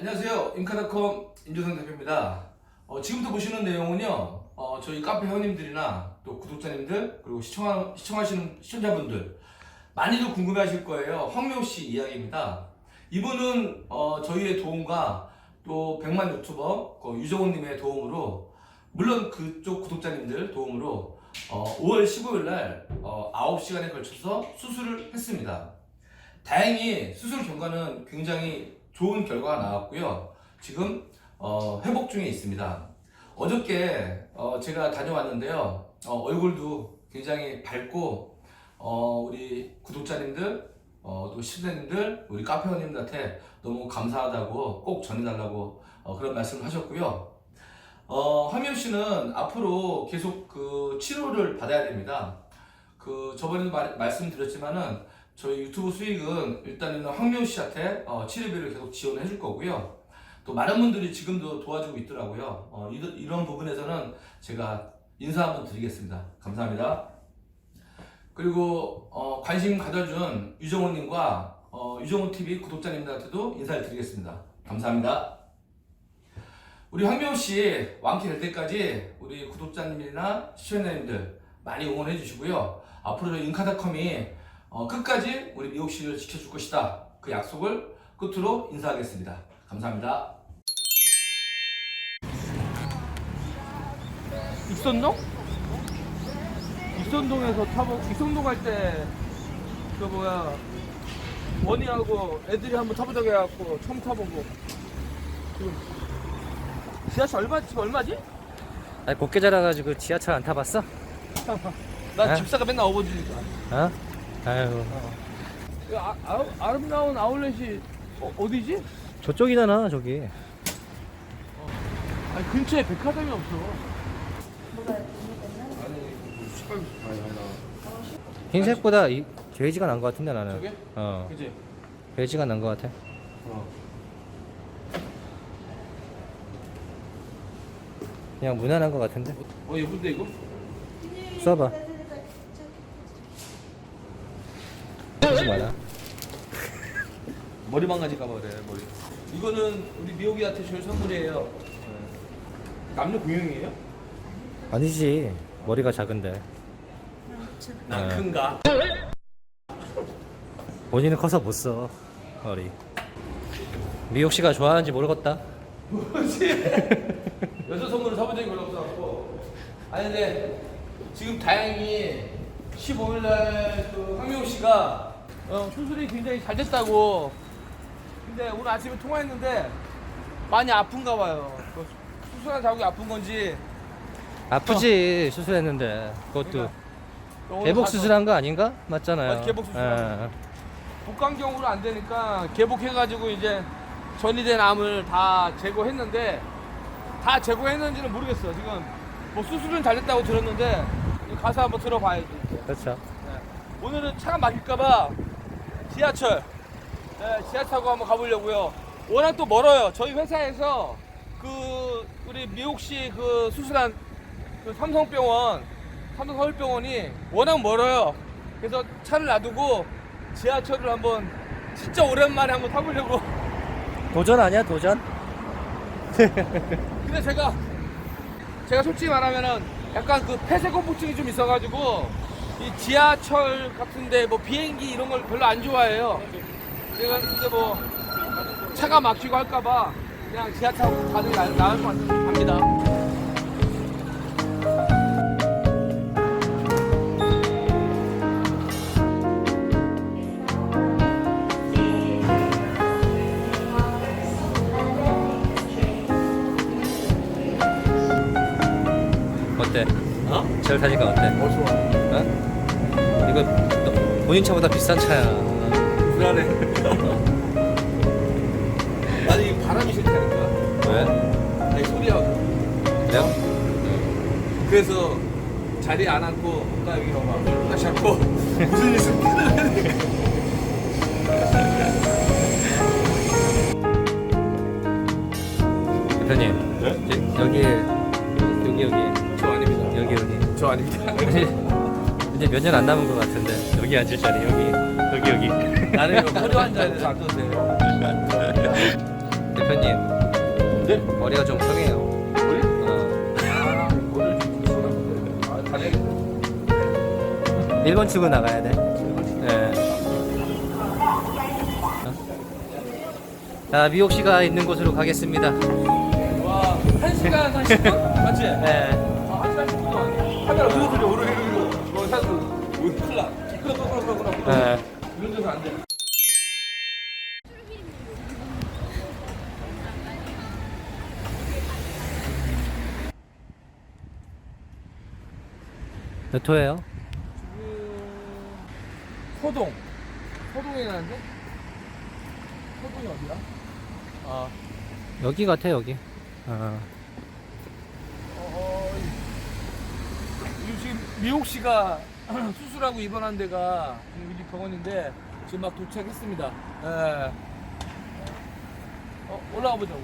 안녕하세요. 인카닷컴 임조상 대표입니다. 어, 지금부터 보시는 내용은요, 어, 저희 카페 회원님들이나 또 구독자님들, 그리고 시청하, 시청하시는 시청자분들, 많이들 궁금해 하실 거예요. 황묘 씨 이야기입니다. 이분은, 어, 저희의 도움과 또 백만 유튜버, 그 유정훈님의 도움으로, 물론 그쪽 구독자님들 도움으로, 어, 5월 15일 날, 어, 9시간에 걸쳐서 수술을 했습니다. 다행히 수술 결과는 굉장히 좋은 결과가 나왔고요. 지금 어, 회복 중에 있습니다. 어저께 어, 제가 다녀왔는데요. 어, 얼굴도 굉장히 밝고 어, 우리 구독자님들 어, 또 시청자님들 우리 카페원님들한테 너무 감사하다고 꼭 전해달라고 어, 그런 말씀을 하셨고요. 어, 황미호 씨는 앞으로 계속 그 치료를 받아야 됩니다. 그 저번에도 말, 말씀드렸지만은 저희 유튜브 수익은 일단은 황미호 씨한테 어, 치료비를 계속 지원을 해줄 거고요. 또 많은 분들이 지금도 도와주고 있더라고요. 어, 이, 런 부분에서는 제가 인사 한번 드리겠습니다. 감사합니다. 그리고 어, 관심 가져준 유정훈님과 어, 유정훈 TV 구독자님들한테도 인사를 드리겠습니다. 감사합니다. 우리 황미호 씨 완쾌 될 때까지 우리 구독자님이나 시청자님들 많이 응원해 주시고요. 앞으로 인카닷컴이 어, 끝까지 우리 미옥 씨를 지켜줄 것이다. 그 약속을 끝으로 인사하겠습니다. 감사합니다. 익선동? 익선동에서 타보 익선동 갈때 그 뭐야 원희하고 애들이 한번 타보자고 해갖고 처음 타보고 지금 지하철 얼마 지금 얼마지? 아니 곱게 자라가지고 지하철 안 타봤어? 나 에? 집사가 맨날 업어주니까 어? 아유 이 아, 아, 아름다운 아울렛이 어, 어디지? 저쪽이잖아 저기 아니 근처에 백화점이 없어 흰색보다 이 베이지가 난 것 같은데 나는 저게? 어 그지? 베이지가 난 것 같아 어. 그냥 무난한 것 같은데 어 예쁜데 이거? 써봐 하지 마라. 머리 망가질까봐 그래 머리. 이거는 우리 미옥이한테 줄 선물이에요. 남녀 공용이에요? 아니지. 머리가 작은데. 난 네. 큰가? 본인은 커서 못 써 머리. 미옥 씨가 좋아하는지 모르겠다. 뭐지? 여자 선물을 적이 별로 없어갖고. 아니 근데 지금 다행히 15일날 그 황미호 씨가 어, 수술이 굉장히 잘 됐다고 근데 오늘 아침에 통화했는데 많이 아픈가 봐요 그 수술한 자국이 아픈 건지 아프지 수술했는데 그것도 그러니까 오늘 개복 가서 수술한 거 아닌가? 맞잖아요 맞아, 개복 수술한 예. 복강경으로 안 되니까 개복해가지고 이제 전이된 암을 다 제거했는데 다 제거했는지는 모르겠어. 지금 뭐 수술은 잘 됐다고 들었는데 가서 한번 들어봐야지. 그렇죠 네. 오늘은 차가 막힐까봐 지하철, 네, 지하철 타고 한번 가보려고요. 워낙 또 멀어요. 저희 회사에서 그 우리 미옥 씨그 수술한 그 삼성병원, 삼성 서울병원이 워낙 멀어요. 그래서 차를 놔두고 지하철을 한번 진짜 오랜만에 한번 타보려고. 도전 아니야 도전? 근데 제가 제가 솔직히 말하면은 약간 그 폐쇄 공포증이 좀 있어가지고 이 지하철 같은데 뭐 비행기 이런 걸 별로 안 좋아해요. 제가 근데 뭐 차가 막히고 할까봐 그냥 지하철 가는 게 나- 나을 것 같습니다. 어때? 어? 제일 타니까 어때? 어 좋아. 어? 이거 너- 본인 차보다 비싼 차야 불안해. 아니 이 바람이 싫다니까. 왜? 아니 소리하고. 그래요? 그래서 자리에 안 앉고 딱 여기 봐봐. 딱 잡고 무슨 일 있으면 끊어야 돼. 대표님 네? 여- 여기 여기 여기 저 아닙니다. 여기 여기 저 아닙니다. 이제 몇 년 안 남은 것 같은데 여기 앉을 자리 여기 여기 여기 나는 이거 허리 앉아야 돼서 앉아도 돼요. 대표님 네? 머리가 좀 성해요. 머리? 어. 아, 머리를 좀 조심하는데. 아, 다녀야겠네. 1번 출구 나가야 돼. 예. 자 미옥 씨가 있는 곳으로 가겠습니다. 와, 1시간 30분? 맞지? 예. 카메라 그거 그려, 오르 이러고 이러고. 뭐, 사실, 뭐, 큰일 나. 끌어, 끌어, 끌어, 끌어, 끌어. 예. 이런 데서 안 돼. 몇 호예요? 소동. 소동에 가는데? 소동이 어디야? 아, 여기 같아 여기. 어. 어, 이 지금 미옥 씨가 수술하고 입원한 데가 여기 병원인데 지금 막 도착했습니다. 예. 어, 올라가 보자고.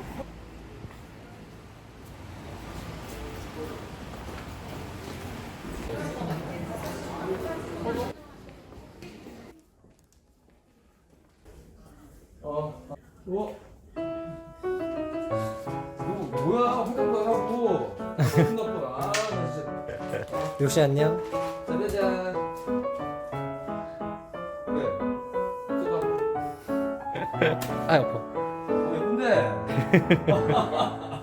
씨 안녕. 짜자잔. 왜? 제가 아 여보. 어, 예쁜데.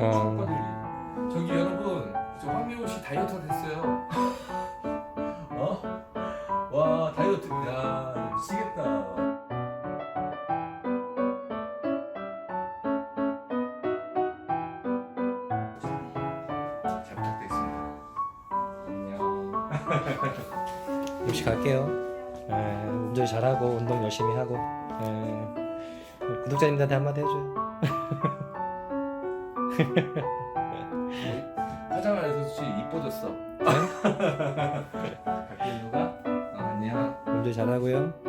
야, 어. 축하드립니다. 저기 여러분 저 황미호 씨 다이어트가 됐어요. 어? 와 다이어트 야 미치겠다. 잘 부탁드리겠습니다. 안녕. 미옥 씨 갈게요. 예. 운전 잘하고 운동 열심히 하고. 예. 구독자님들한테 한마디 해줘요. 화장을 해서 혹시 이뻐졌어. 갈게 누가? 어, 안녕. 운전 잘하고요.